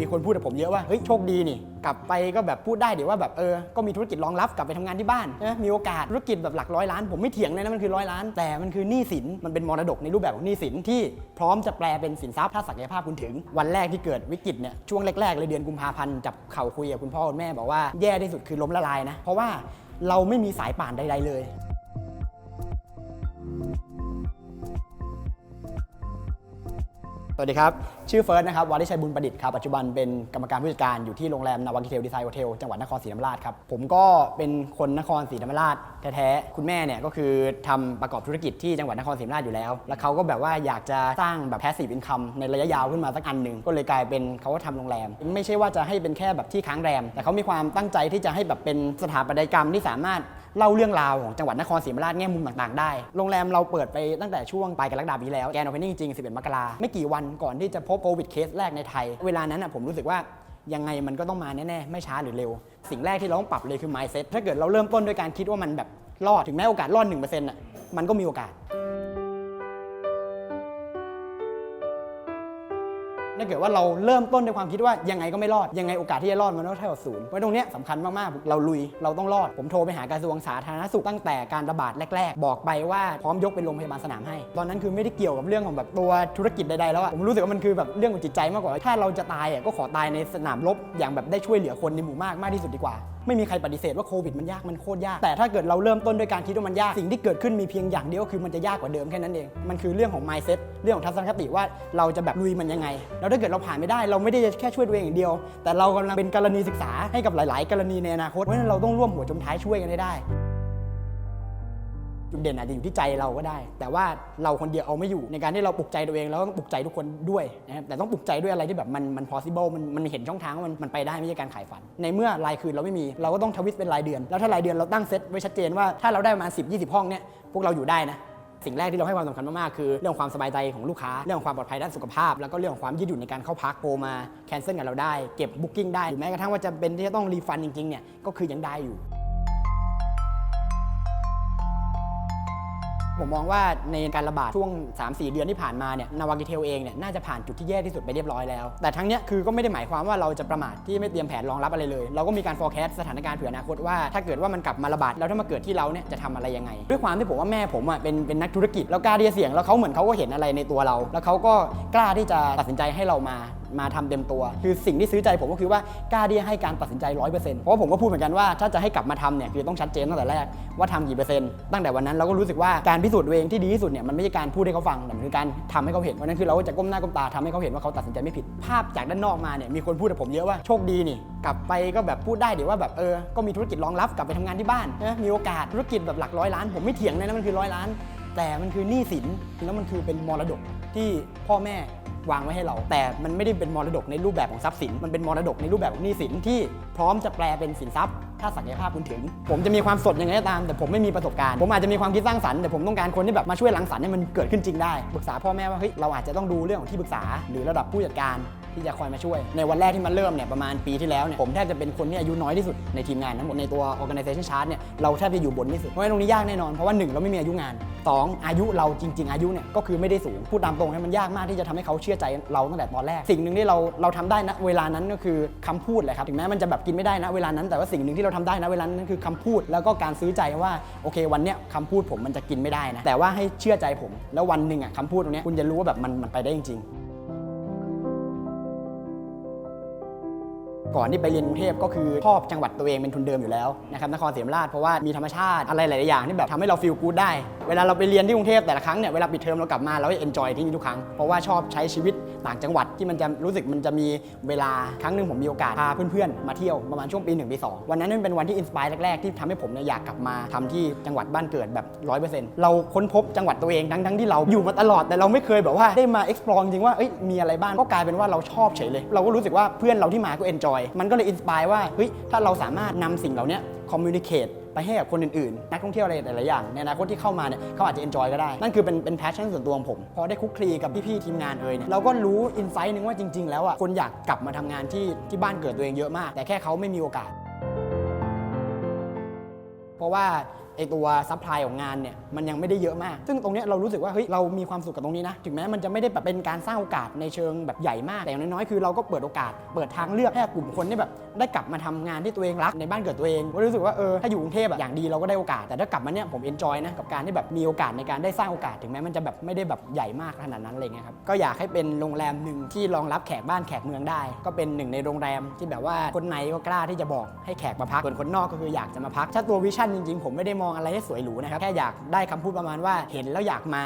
มีคนพูดกับผมเยอะว่าเฮ้ยโชคดีนี่ กลับไปก็แบบพูดได้เดี๋ยวว่าแบบเออก็มีธุรกิจรองรับกลับไปทำงานที่บ้านนะมีโอกาสธุรกิจแบบหลักร้อยล้าน ผมไม่เถียงเลยนะมันคือร้อยล้าน แต่มันคือหนี้สินมันเป็นมรดกในรูปแบบของหนี้สินที่พร้อมจะแปลเป็นสินทรัพย์ถ้าศักยภาพคุณถึง วันแรกที่เกิดวิกฤตเนี่ยช่วงแรกๆเลยเดือนกุมภาพันธ์จับเข่าคุยกับคุณพ่อคุณแม่บอกว่าแย่ที่สุดคือล้มละลายนะเพราะว่าเราไม่มีสายป่านใดๆเลย สวัสดีครับ ชื่อเฟิร์สนะครับวาริชัยบุญประดิษฐ์ครับ ปัจจุบันเป็นกรรมการผู้จัดการอยู่ที่โรงแรมนาวากิเทลดีไซน์โฮเทลจังหวัดนครศรีธรรมราชครับ ผมก็เป็นคนนครศรีธรรมราชแท้ๆ คุณแม่เนี่ยก็คือทำประกอบธุรกิจที่จังหวัดนครศรีธรรมราชอยู่แล้ว แล้วเขาก็แบบว่าอยากจะสร้างแบบ passive income ในระยะยาวขึ้นมาสักอันหนึ่งก็เลยกลายเป็นเขาก็ทำโรงแรม ไม่ใช่ว่าจะให้เป็นแค่แบบที่ค้างแรม แต่เขามีความตั้งใจที่จะให้แบบเป็นสถาปัตยกรรมที่สามารถ เล่าเรื่องราวของจังหวัดนครศรีธรรมราชแง่มุมต่างๆ ได้ โรงแรมเราเปิดไปตั้งแต่ช่วงปลายกรกฎาคมปีแล้ว แกนโอเพนนิ่งจริง 11 มกราไม่กี่วันก่อนที่จะพบโควิดเคสแรกในไทย เวลานั้นผมรู้สึกว่ายังไงมันก็ต้องมาแน่ๆ ไม่ช้าหรือเร็ว สิ่งแรกที่เราต้องปรับเลยคือ mindset ถ้าเกิดเราเริ่มต้นด้วยการคิดว่ามันแบบรอด ถึงแม้โอกาสรอด1%อะ มันก็มีโอกาส ถ้าเกิดว่าเราเริ่มต้นด้วยความคิดว่ายังไงก็ไม่รอดยังไงโอกาสที่จะรอดมันก็เท่ากับศูนย์เพราะตรงนี้สำคัญมากๆเราลุยเราต้องรอด ผมโทรไปหากระทรวงสาธารณสุขตั้งแต่การระบาดแรก ๆ บอกไปว่าพร้อมยกเป็นโรงพยาบาลสนามให้ ตอนนั้นคือไม่ได้เกี่ยวกับเรื่องของแบบตัวธุรกิจใดๆแล้วอะผมรู้สึกว่ามันคือแบบเรื่องของจิตใจมากกว่าถ้าเราจะตายอะก็ขอตายในสนามรบอย่างแบบได้ช่วยเหลือคนในหมู่มากมากที่สุดดีกว่า ไม่มีใครปฏิเสธว่าโควิดมันยากมันโคตรยากแต่ถ้าเกิดเราเริ่มต้นด้วยการคิดว่ามันยากสิ่งที่เกิดขึ้นมีเพียงอย่างเดียวก็คือมันจะยากกว่าเดิมแค่นั้นเองมันคือเรื่องของ mindset เรื่องของทัศนคติว่าเราจะแบบลุยมันยังไง แล้วถ้าเกิดเราผ่านไม่ได้ เราไม่ได้จะแค่ช่วยตัวเองอย่างเดียว แต่เรากำลังเป็นกรณีศึกษาให้กับหลาย ๆ กรณีในอนาคตเพราะฉะนั้นเราต้องร่วมหัวจมท้ายช่วยกันให้ได้ จุดเด่นอาจจะอยู่ที่ใจเราก็ได้ แต่ว่าเราคนเดียวเอาไม่อยู่ในการที่เราปลุกใจตัวเองแล้วต้องปลุกใจทุกคนด้วยนะครับแต่ต้องปลุกใจด้วยอะไรที่แบบมันมัน possible มันมันเห็นช่องทางว่ามันมันไปได้ไม่ใช่การขายฝัน ในเมื่อรายคืนเราไม่มีเราก็ต้องทวิตเป็นรายเดือน แล้วถ้ารายเดือนเราตั้งเซตไว้ชัดเจนว่าถ้าเราได้ประมาณ10 20 ห้องเนี่ยพวกเราอยู่ได้นะสิ่งแรกที่เราให้ความสำคัญมาก ๆ คือเรื่องความสบายใจของลูกค้า เรื่องของความปลอดภัยด้านสุขภาพ แล้วก็เรื่องของความยืดหยุ่นในการเข้าพักโทรมาแคนเซิลกับเราได้ เก็บบุ๊กิ้งได้หรือแม้กระทั่งว่าจะเป็นที่จะต้องรีฟันจริง ๆ เนี่ยก็คือยังได้อยู่ ผมมองว่าในการระบาดช่วง 3-4 เดือนที่ผ่านมาเนี่ยนาวากิเทลเองเนี่ยน่าจะผ่านจุดที่แย่ที่สุดไปเรียบร้อยแล้ว แต่ทั้งเนี้ยคือก็ไม่ได้หมายความว่าเราจะประมาทที่ไม่เตรียมแผนรองรับอะไรเลย เราก็มีการ forecast สถานการณ์เผื่ออนาคตว่าถ้าเกิดว่ามันกลับมาระบาดแล้วถ้ามาเกิดที่เราเนี่ยจะทำอะไรยังไง ด้วยความที่ผมว่าแม่ผมอะเป็นเป็นนักธุรกิจแล้วกล้าที่จะเสี่ยงแล้วเขาเหมือนเขาก็เห็นอะไรในตัวเรา แล้วเขาก็กล้าที่จะตัดสินใจให้เรามามาทำเต็มตัว คือสิ่งที่ซื้อใจผมก็คือว่ากล้าที่จะให้การตัดสินใจร้อยเปอร์เซ็นต์เพราะว่าผมก็พูดเหมือนกันว่าถ้าจะให้กลับมาทำเนี่ยคือต้องชัดเจนตั้งแต่แรกว่าทำกี่เปอร์เซ็นต์ตั้งแต่วันนั้นเราก็รู้สึกว่าการพิสูจน์ตัวเองที่ดีที่สุดเนี่ยมันไม่ใช่การพูดให้เขาฟังแต่มันคือการทำให้เขาเห็นวันนั้นคือเราจะก้มหน้าก้มตาทำให้เขาเห็นว่าเขาตัดสินใจไม่ผิด ภาพจากด้านนอกมาเนี่ยมีคนพูดกับผมเยอะว่าโชคดีนี่กลับไปก็แบบพูดได้เดี๋ยวว่าแบบเออก็มีธุรกิจรองรับกลับไปทำงานที่บ้านนะมีโอกาสธุรกิจแบบหลักร้อยล้าน ผมไม่เถียงเลยนะมันคือร้อยล้าน แต่มันคือหนี้สินแล้วมันคือเป็นมรดกที่พ่อแม่ วางไว้ให้เรา แต่มันไม่ได้เป็นมรดกในรูปแบบของทรัพย์สิน มันเป็นมรดกในรูปแบบของหนี้สินที่พร้อมจะแปลเป็นสินทรัพย์ ถ้าศักยภาพคุณถึง ผมจะมีความสดยังไงก็ตาม แต่ผมไม่มีประสบการณ์ ผมอาจจะมีความคิดสร้างสรรค์แต่ผมต้องการคนที่แบบมาช่วยรังสรรค์ให้มันเกิดขึ้นจริงได้ปรึกษาพ่อแม่ว่าเฮ้ยเราอาจจะต้องดูเรื่องของที่ปรึกษาหรือระดับผู้จัดการ ที่จะคอยมาช่วย ในวันแรกที่มันเริ่มเนี่ยประมาณปีที่แล้วเนี่ยผมแทบจะเป็นคนที่อายุน้อยที่สุดในทีมงานทั้งหมดในตัว organization chart เนี่ยเราแทบจะอยู่บนที่สุดเพราะฉะนั้นตรงนี้ยากแน่นอนเพราะว่าหนึ่งเราไม่มีอายุงานสองอายุเราจริง ๆ อายุเนี่ยก็คือไม่ได้สูงพูดตามตรงนะมันยากมากที่จะทำให้เขาเชื่อใจเราตั้งแต่ตอนแรก สิ่งหนึ่งที่เราเราทำได้นะเวลานั้นก็คือคำพูดแหละครับถึงแม้มันจะแบบกินไม่ได้นะเวลานั้น แต่ว่าสิ่งหนึ่งที่เราทำได้นะเวลานั้นคือคำพูดแล้วก็การซื้อใจว่าโอเควันเนี้ยคำพูดผมมันจะกินไม่ได้นะแต่ว่าให้เชื่อใจผม แล้ววันหนึ่งอะคำพูดตรงเนี้ยคุณจะรู้ว่าแบบมันมันไปได้จริงๆ ก่อนที่ไปเรียนกรุงเทพก็คือชอบจังหวัดตัวเองเป็นทุนเดิมอยู่แล้วนะครับนครศรีธรรมราชเพราะว่ามีธรรมชาติอะไรหลาย ๆ อย่างที่แบบทำให้เราฟีลกู๊ดได้ เวลาเราไปเรียนที่กรุงเทพแต่ละครั้งเนี่ยเวลาปิดเทอมเรากลับมาเราจะเอนจอยที่นี่ทุกครั้ง เพราะว่าชอบใช้ชีวิตต่างจังหวัดที่มันจะรู้สึกมันจะมีเวลาครั้งหนึ่งผมมีโอกาสพาเพื่อนๆมาเที่ยวประมาณช่วงปี1ปี2วันนั้นมันเป็นวันที่อินสปายแรกๆที่ทำให้ผมเนี่ยอยากกลับมาทำที่จังหวัดบ้านเกิดแบบ100%เราค้นพบจังหวัดตัวเองทั้งๆที่เราอยู่มาตลอดแต่เราไม่เคยแบบว่าได้มา explore จริงว่าเอ้ยมีอะไรบ้างก็กลายเป็นว่าเราชอบเฉยเลย เราก็รู้สึกว่าเพื่อนเราที่มาก็ enjoy มันก็เลยอินสปายว่าเฮ้ยถ้าเราสามารถนำสิ่งเหล่านี้ communicate ไปให้กับคนอื่นๆ นักท่องเที่ยวอะไรหลายๆอย่างในอนาคตที่เข้ามาเนี่ยเขาอาจจะ enjoy ก็ได้ นั่นคือเป็นเป็นแพชชั่นส่วนตัวของผม พอได้คุกคลีกับพี่ๆทีมงานเอ่ยเนี่ยเราก็รู้อินไซต์หนึงว่าจริง ๆ แล้วอะคนอยากกลับมาทำงานที่ที่บ้านเกิดตัวเองเยอะมาก แต่แค่เขาไม่มีโอกาส เพราะว่า ไอตัวซัพพลายของงานเนี่ยมันยังไม่ได้เยอะมาก ซึ่งตรงนี้เรารู้สึกว่าเฮ้ยเรามีความสุขกับตรงนี้นะ ถึงแม้มันจะไม่ได้แบบเป็นการสร้างโอกาสในเชิงแบบใหญ่มาก แต่อย่างน้อยๆคือเราก็เปิดโอกาส เปิดทางเลือกให้กลุ่มคนที่แบบได้กลับมาทำงานที่ตัวเองรักในบ้านเกิดตัวเองก็รู้สึกว่าเออถ้าอยู่กรุงเทพอะอย่างดีเราก็ได้โอกาส แต่ถ้ากลับมาเนี่ยผมเอนจอยนะกับการที่แบบมีโอกาสในการได้สร้างโอกาส ถึงแม้มันจะแบบไม่ได้แบบใหญ่มากขนาดนั้นอะไรเงี้ยครับก็อยากให้เป็นโรงแรมหนึ่งที่รองรับแขกบ้านแขกเมืองได้ ก็เป็นหนึ่งในโรงแรมที่แบบว่าคนในก็กล้าที่จะบอกให้แขกมาพักส่วนคนนอกก็คืออยากจะมาพักถ้าตัววิชั่นจริงๆผมไม่ได้มองอะไรให้สวยหรูนะครับ แค่อยากได้คำพูดประมาณว่าเห็นแล้วอยากมา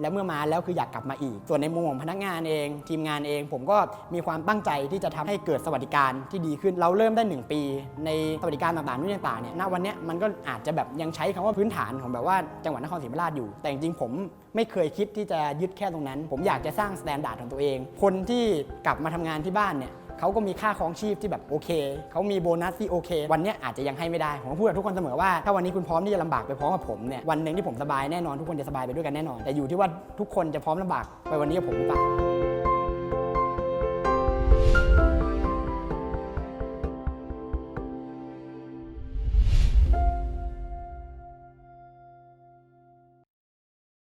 แล้วเมื่อมาแล้วคืออยากกลับมาอีก ส่วนในมุมของพนักงานเอง ทีมงานเอง ผมก็มีความตั้งใจที่จะทำให้เกิดสวัสดิการที่ดีขึ้นเราเริ่มได้ 1 ปี ในสวัสดิการต่างๆนู่นต่างๆเนี่ยณวันนี้มันก็อาจจะแบบยังใช้คำว่าพื้นฐานของแบบว่าจังหวัดนครศรีธรรมราชอยู่ แต่จริงๆผมไม่เคยคิดที่จะยึดแค่ตรงนั้น ผมอยากจะสร้างสแตนดาร์ดของตัวเอง คนที่กลับมาทำงานที่บ้านเนี่ย เขาก็มีค่าครองชีพที่แบบโอเค เขามีโบนัสที่โอเค วันเนี้ยอาจจะยังให้ไม่ได้ ผมพูดกับทุกคนเสมอว่า ถ้าวันนี้คุณพร้อมที่จะลำบากไปพร้อมกับผมเนี่ย วันหนึ่งที่ผมสบายแน่นอนทุกคนจะสบายไปด้วยกันแน่นอน แต่อยู่ที่ว่าทุกคนจะพร้อมลำบากไปวันนี้กับผมหรือเปล่า